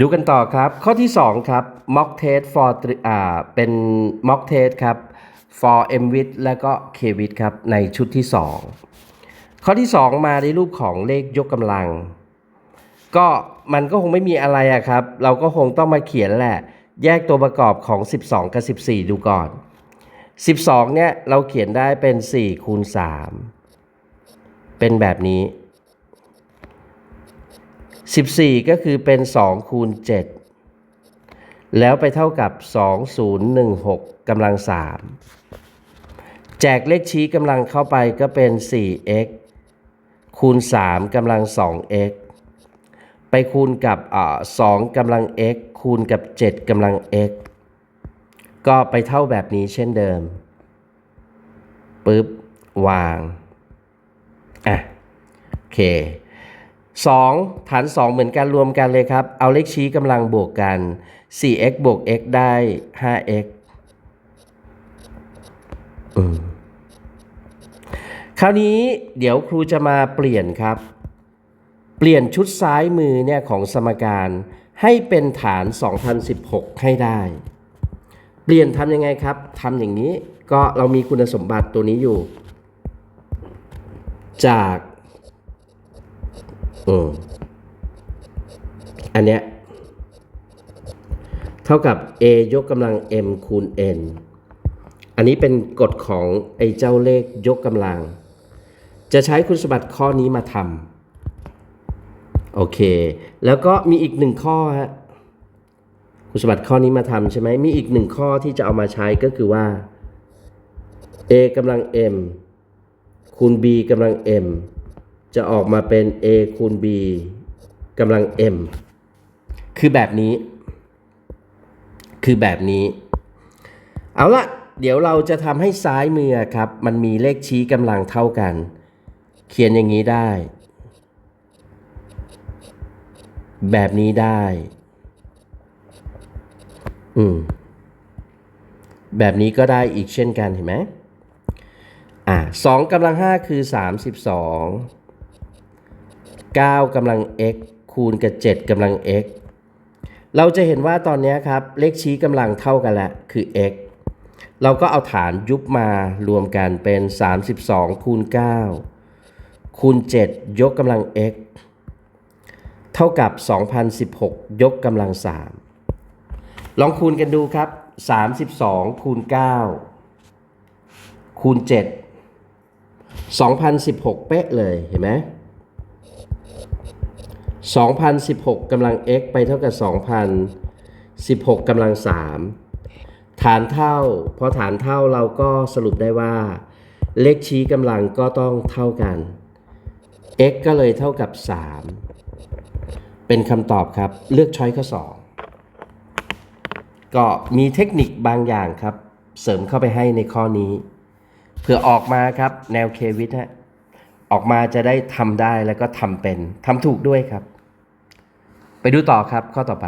ดูกันต่อครับ ข้อที่ 2 ครับ mock test for อ่าเป็น mock test ครับ for m w i t และก็ k w i t ครับ ในชุดที่ 2 ข้อที่ 2 มาในรูปของเลขยกกำลัง ก็มันก็คงไม่มีอะไรอะครับ เราก็คงต้องมาเขียนแหละ แยกตัวประกอบของ 12 กับ 14 ดูก่อน 12 เนี่ย เราเขียนได้เป็น 4 คูณ 3 เป็นแบบนี้ 14 ก็คือเป็น 2 คูณ 7 แล้วไปเท่ากับ 2016กำลัง 3 แจกเลขชี้กำลังเข้าไปก็เป็น 4x คูณ 3กำลัง 2x ไปคูณกับอ่า2กำลัง x คูณกับ 7กำลัง x ก็ไปเท่าแบบนี้เช่นเดิมปึ๊บ วาง อะ โอเค 2 ฐาน 2 เหมือนกันรวมกันเลยครับ เอาเลขชี้กำลังบวกกัน 4x บวก x ได้ 5x อืมคราวนี้เดี๋ยวครูจะมาเปลี่ยนครับ เปลี่ยนชุดซ้ายมือเนี่ยของสมการให้เป็นฐาน 2016 ให้ได้ เปลี่ยนทำยังไงครับทำอย่างนี้ก็เรามีคุณสมบัติตัวนี้อยู่ จาก อืมอันเนี้ยเท่ากับ a ยกกำลัง m คูณ n อันนี้เป็นกฎของไอ้เจ้าเลขยกกำลัง จะใช้คุณสมบัติข้อนี้มาทำโอเค แล้วก็มีอีกหนึ่งข้อฮะคุณสมบัติข้อนี้มาทำใช่ไหมมีอีกหนึ่งข้อที่จะเอามาใช้ก็คือว่า a กำลัง m คูณ b กำลัง m จะออกมาเป็น a คูณ b กำลัง m คือแบบนี้ คือแบบนี้ เอาละเดี๋ยวเราจะทำให้ซ้ายมือครับ มันมีเลขชี้กำลังเท่ากัน เขียนอย่างนี้ได้ แบบนี้ได้ อืม แบบนี้ก็ได้อีกเช่นกันเห็นไหมอ่าสองกำลังห้าคือสามสิบสอง เก้ากำลัง x คูณกับเจ็ดกำลัง x เราจะเห็นว่าตอนนี้ครับ เลขชี้กำลังเท่ากันแล้วคือ x เราก็เอาฐานยุบมารวมกันเป็น 32คูณ9คูณ 7 ยกกำลัง x เท่ากับ 2016 ยกกำลัง 3 ลองคูณกันดูครับ 32คูณ9คูณ 7 2016 เป๊ะเลยเห็นไหม 2016กำลัง x ไปเท่ากับ 2016กำลัง 3 ฐานเท่า พอฐานเท่าเราก็สรุปได้ว่า เลขชี้กำลังก็ต้องเท่ากัน x ก็เลยเท่ากับ 3 เป็นคำตอบครับ เลือกช้อยข้อ 2 ก็มีเทคนิคบางอย่างครับ เสริมเข้าไปให้ในข้อนี้ เพื่อออกมาครับแนวเควิทฮะออกมาจะได้ทำได้แล้วก็ทำเป็นทำถูกด้วยครับ ไปดูต่อครับข้อต่อไป